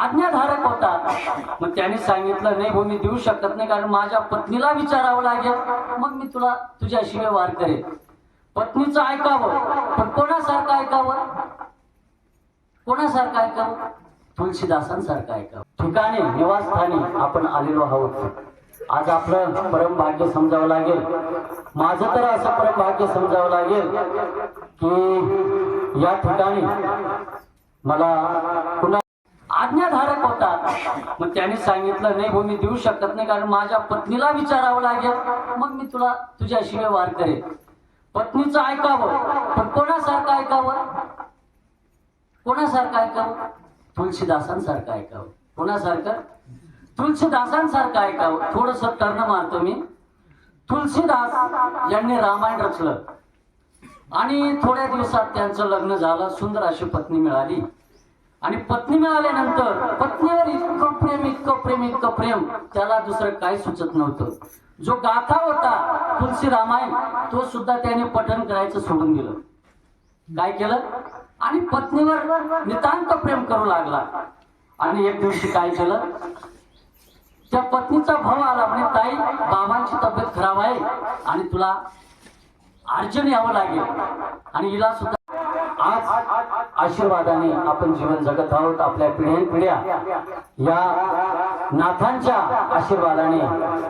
आज्ञाधारक होता. मग त्याने सांगितलं नाही भाऊ मी देऊ शकत नाही कारण माझ्या पत्नीला विचारावं लागेल. मग मी तुला तुझ्याशिवाय वार करेन. पत्नीचं ऐकावं पण कोणासारखं ऐकावं? कोणासारखं ऐकावं? तुलसीदासांसारखं ऐकावं. ठिकाणी निवासस्थानी आपण आलेलो आहोत. आज आपलं परम भाग्य समजावं लागेल. माझं तर असं परम भाग्य समजावं लागेल की या ठिकाणी मला पुन्हा आज्ञाधारक होता मग त्याने सांगितलं नाही भाऊ मी देऊ शकत नाही कारण माझ्या पत्नीला विचारावं लागेल. मग मी तुला तुझ्याशिवाय वार करेन. पत्नीचं ऐकावं पण कोणासारखं ऐकावं? कोणासारखं ऐकावं? तुलसीदासांसारखं ऐकावं. कोणासारखं? तुलसीदासांसारखं ऐकावं. थोडस टर्न मारतो मी. तुलसीदास यांनी रामायण रचलं. आणि थोड्या दिवसात त्यांचं लग्न झालं. सुंदर अशी पत्नी मिळाली. आणि पत्नी मिळाल्यानंतर पत्नीवर इतकं प्रेम इतकं प्रेम इतकं प्रेम त्याला दुसरं काही सुचत नव्हतं. जो गाथा होता तुलसी रामायण तो सुद्धा त्याने पठन करायचं सोडून दिलं. काय केलं? आणि पत्नीवर नितांत प्रेम करू लागला. आणि एक दिवशी काय केलं? त्या पत्नीचा भाव आला म्हणजे ताई बाबांची तब्येत खराब आहे आणि तुला अर्जन यावं लागेल. आणि हिला सुद्धा आज आशीर्वादाने आपण जीवन जगत आहोत आपल्या पिढ्यान पिढ्या या नाथांच्या आशीर्वादाने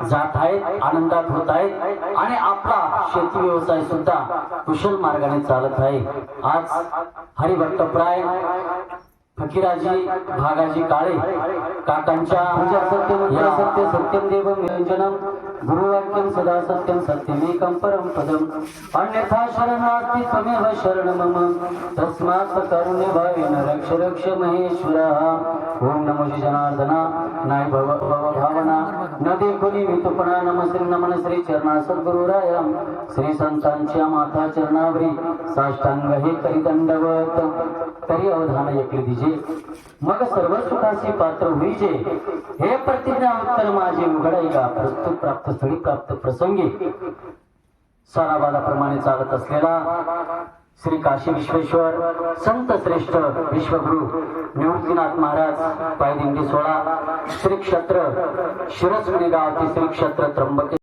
जात आहेत आनंदात होत आहेत आणि आपला शेती व्यवसाय सुद्धा कुशल मार्गाने चालत आहे. आज हरिभक्त प्राय फकीराजी भागाजी काळे काकांच्या सत्य सत्य सत्यम देव निरंजनम गुरुवाक्यम सदा सत्यम सत्यमेकं परम पदम अन्यथा शरणार्थी त्वमेव शरण मम तस्मात् कारुण्य रक्ष रक्ष महेश्वरः. ओम नमो श्री जनार्दना नाय भव भव भावना. न कोणी वितुपणा नम श्री नमन श्री चरणा सद्गुरुराय श्री संतांच्या माथा चरणावरी साष्टांग हे तरी दंडवत तरी अवधान ऐकले दिजे. मग सर्व सुखाशी पात्र होईजे हे प्रतिज्ञा उत्तर माझे उघडाई का प्रस्तुत प्राप्त स्थळी प्राप्त प्रसंगी. साराबादाप्रमाणे चालत असलेला श्री काशी विश्वेश्वर संत श्रेष्ठ विश्वगुरु निवृत्तीनाथ महाराज पायदिंडी सोळा श्री क्षेत्र शिरसवणे गाव श्री क्षेत्र त्र्यंबके